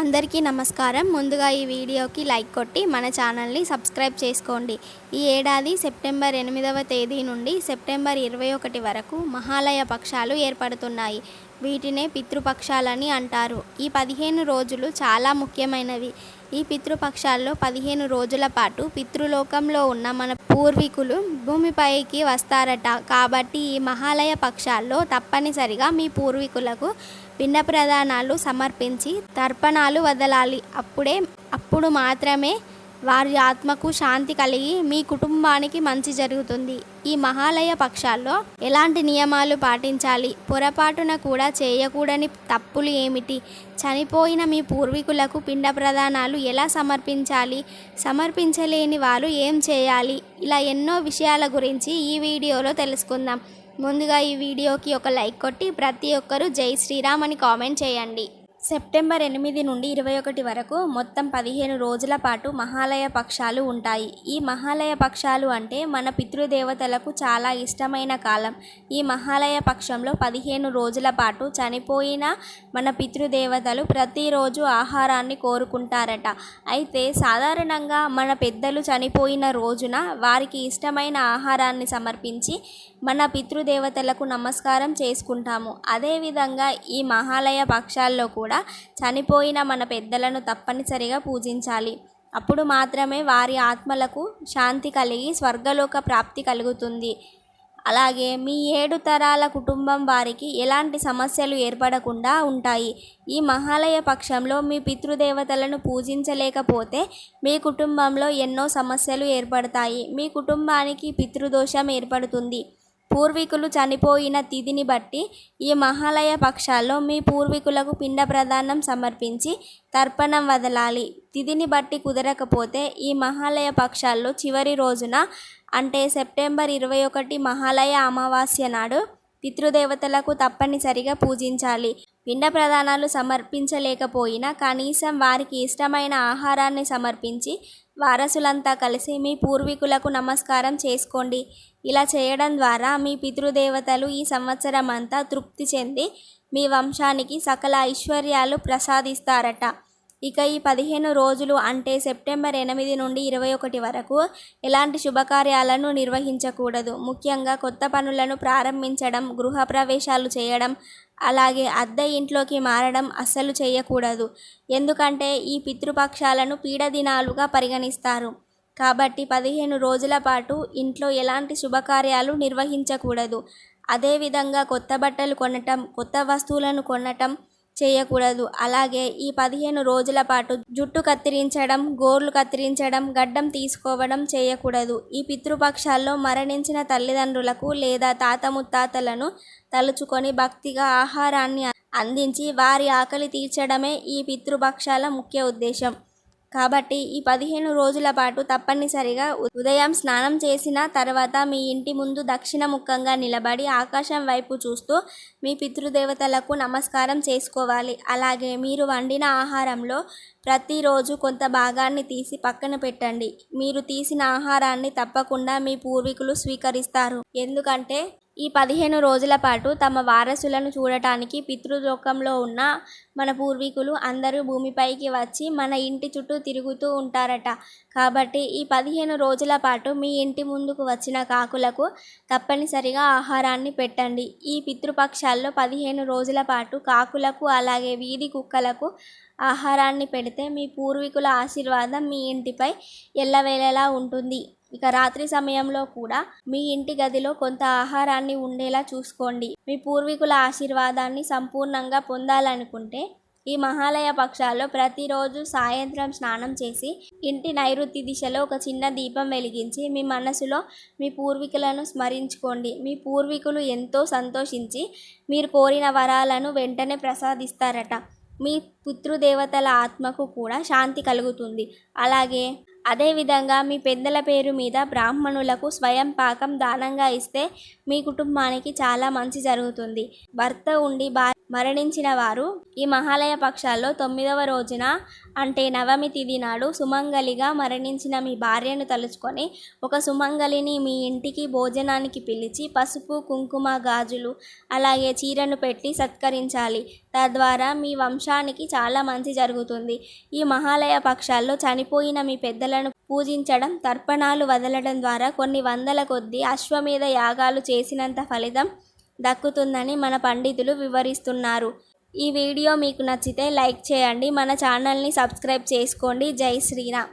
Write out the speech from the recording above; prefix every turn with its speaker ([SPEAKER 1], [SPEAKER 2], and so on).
[SPEAKER 1] అందరికీ నమస్కారం. ముందుగా ఈ వీడియోకి లైక్ కొట్టి మన ఛానల్ని సబ్స్క్రైబ్ చేసుకోండి. ఈ ఏడాది సెప్టెంబర్ ఎనిమిదవ తేదీ నుండి సెప్టెంబర్ ఇరవై ఒకటి వరకు మహాలయ పక్షాలు ఏర్పడుతున్నాయి. వీటినే పితృపక్షాలని అంటారు. ఈ పదిహేను రోజులు చాలా ముఖ్యమైనవి. ఈ పితృపక్షాల్లో పదిహేను రోజుల పాటు పితృలోకంలో ఉన్న మన పూర్వీకులు భూమిపైకి వస్తారట. కాబట్టి ఈ మహాలయ పక్షాల్లో తప్పనిసరిగా మీ పూర్వీకులకు పిండ ప్రదానాలు సమర్పించి తర్పణాలు వదలాలి. అప్పుడే అప్పుడు మాత్రమే వారి ఆత్మకు శాంతి కలిగి మీ కుటుంబానికి మంచి జరుగుతుంది. ఈ మహాలయ పక్షాల్లో ఎలాంటి నియమాలు పాటించాలి? పొరపాటున కూడా చేయకూడని తప్పులు ఏమిటి? చనిపోయిన మీ పూర్వీకులకు పిండ ప్రదానాలు ఎలా సమర్పించాలి? సమర్పించలేని వారు ఏం చేయాలి? ఇలా ఎన్నో విషయాల గురించి ఈ వీడియోలో తెలుసుకుందాం. ముందుగా ఈ వీడియోకి ఒక లైక్ కొట్టి ప్రతి ఒక్కరూ జై శ్రీరామ్ అని కామెంట్ చేయండి. సెప్టెంబర్ ఎనిమిది నుండి ఇరవై ఒకటి వరకు మొత్తం పదిహేను రోజుల పాటు మహాలయ పక్షాలు ఉంటాయి. ఈ మహాలయ పక్షాలు అంటే మన పితృదేవతలకు చాలా ఇష్టమైన కాలం. ఈ మహాలయ పక్షంలో పదిహేను రోజుల పాటు చనిపోయిన మన పితృదేవతలు ప్రతిరోజు ఆహారాన్ని కోరుకుంటారట. అయితే సాధారణంగా మన పెద్దలు చనిపోయిన రోజున వారికి ఇష్టమైన ఆహారాన్ని సమర్పించి మన పితృదేవతలకు నమస్కారం చేసుకుంటాము. అదేవిధంగా ఈ మహాలయ పక్షాల్లో కూడా చనిపోయిన మన పెద్దలను తప్పనిసరిగా పూజించాలి. అప్పుడు మాత్రమే వారి ఆత్మలకు శాంతి కలిగి స్వర్గలోక ప్రాప్తి కలుగుతుంది. అలాగే మీ ఏడు తరాల కుటుంబం వారికి ఎలాంటి సమస్యలు ఏర్పడకుండా ఉంటాయి. ఈ మహాలయ పక్షంలో మీ పితృదేవతలను పూజించలేకపోతే మీ కుటుంబంలో ఎన్నో సమస్యలు ఏర్పడతాయి. మీ కుటుంబానికి పితృదోషం ఏర్పడుతుంది. పూర్వీకులు చనిపోయిన తిథిని బట్టి ఈ మహాలయ పక్షాల్లో మీ పూర్వీకులకు పిండ ప్రదానం సమర్పించి తర్పణం వదలాలి. తిథిని బట్టి కుదరకపోతే ఈ మహాలయ పక్షాల్లో చివరి రోజున అంటే సెప్టెంబర్ ఇరవై ఒకటి మహాలయ అమావాస్య నాడు పితృదేవతలకు తప్పనిసరిగా పూజించాలి. పిండ ప్రదానాలు సమర్పించలేకపోయినా కనీసం వారికి ఇష్టమైన ఆహారాన్ని సమర్పించి వారసులంతా కలిసి మీ పూర్వీకులకు నమస్కారం చేసుకోండి. ఇలా చేయడం ద్వారా మీ పితృదేవతలు ఈ సంవత్సరం అంతా తృప్తి చెంది మీ వంశానికి సకల ఐశ్వర్యాలు ప్రసాదిస్తారట. ఇక ఈ పదిహేను రోజులు అంటే సెప్టెంబర్ ఎనిమిది నుండి ఇరవై ఒకటి వరకు ఎలాంటి శుభకార్యాలను నిర్వహించకూడదు. ముఖ్యంగా కొత్త పనులను ప్రారంభించడం గృహప్రవేశాలు చేయడం అలాగే అద్దె ఇంట్లోకి మారడం అస్సలు చేయకూడదు. ఎందుకంటే ఈ పితృపక్షాలను పీడదినాలుగా పరిగణిస్తారు. కాబట్టి పదిహేను రోజుల పాటు ఇంట్లో ఎలాంటి శుభకార్యాలు నిర్వహించకూడదు. అదేవిధంగా కొత్త బట్టలు కొనటం కొత్త వస్తువులను కొనటం చేయకూడదు. అలాగే ఈ పదిహేను రోజుల పాటు జుట్టు కత్తిరించడం గోర్లు కత్తిరించడం గడ్డం తీసుకోవడం చేయకూడదు. ఈ పితృపక్షాల్లో మరణించిన తల్లిదండ్రులకు లేదా తాత ముత్తాతలను తలుచుకొని భక్తిగా ఆహారాన్ని అందించి వారి ఆకలి తీర్చడమే ఈ పితృపక్షాల ముఖ్య ఉద్దేశం. కాబట్టి ఈ పదిహేను రోజుల పాటు తప్పనిసరిగా ఉదయం స్నానం చేసిన తర్వాత మీ ఇంటి ముందు దక్షిణ ముఖంగా నిలబడి ఆకాశం వైపు చూస్తూ మీ పితృదేవతలకు నమస్కారం చేసుకోవాలి. అలాగే మీరు వండిన ఆహారంలో ప్రతిరోజు కొంత భాగాన్ని తీసి పక్కన పెట్టండి. మీరు తీసిన ఆహారాన్ని తప్పకుండా మీ పూర్వీకులు స్వీకరిస్తారు. ఎందుకంటే ఈ పదిహేను రోజుల పాటు తమ వారసులను చూడటానికి పితృలోకంలో ఉన్న మన పూర్వీకులు అందరూ భూమిపైకి వచ్చి మన ఇంటి చుట్టూ తిరుగుతూ ఉంటారట. కాబట్టి ఈ పదిహేను రోజుల పాటు మీ ఇంటి ముందుకు వచ్చిన కాకులకు తప్పనిసరిగా ఆహారాన్ని పెట్టండి. ఈ పితృపక్షాల్లో పదిహేను రోజుల పాటు కాకులకు అలాగే వీధి కుక్కలకు ఆహారాన్ని పెడితే మీ పూర్వీకుల ఆశీర్వాదం మీ ఇంటిపై ఎల్లవేళలా ఉంటుంది. ఇక రాత్రి సమయంలో కూడా మీ ఇంటి గదిలో కొంత ఆహారాన్ని ఉండేలా చూసుకోండి. మీ పూర్వీకుల ఆశీర్వాదాన్ని సంపూర్ణంగా పొందాలనుకుంటే ఈ మహాలయ పక్షాల్లో ప్రతిరోజు సాయంత్రం స్నానం చేసి ఇంటి నైరుతి దిశలో ఒక చిన్న దీపం వెలిగించి మీ మనసులో మీ పూర్వీకులను స్మరించుకోండి. మీ పూర్వీకులు ఎంతో సంతోషించి మీరు కోరిన వరాలను వెంటనే ప్రసాదిస్తారట. మీ పితృదేవతల ఆత్మకు కూడా శాంతి కలుగుతుంది. అలాగే అదేవిధంగా మీ పెద్దల పేరు మీద బ్రాహ్మణులకు స్వయం పాకం దానంగా ఇస్తే మీ కుటుంబానికి చాలా మంచి జరుగుతుంది. భర్త ఉండి మరణించిన వారు ఈ మహాలయ పక్షాల్లో తొమ్మిదవ రోజున అంటే నవమి తిథి నాడు సుమంగలిగా మరణించిన మీ భార్యను తలుచుకొని ఒక సుమంగలిని మీ ఇంటికి భోజనానికి పిలిచి పసుపు కుంకుమ గాజులు అలాగే చీరను పెట్టి సత్కరించాలి. తద్వారా మీ వంశానికి చాలా మంచి జరుగుతుంది. ఈ మహాలయ పక్షాల్లో చనిపోయిన మీ పెద్దలను పూజించడం తర్పణాలు వదలడం ద్వారా కొన్ని వందల కొద్దీ అశ్వమేధ యాగాలు చేసినంత ఫలితం దక్కుతుందని మన పండితులు వివరిస్తున్నారు. ఈ వీడియో మీకు నచ్చితే లైక్ చేయండి. మన ఛానల్ని సబ్స్క్రైబ్ చేసుకోండి. జై శ్రీరామ్.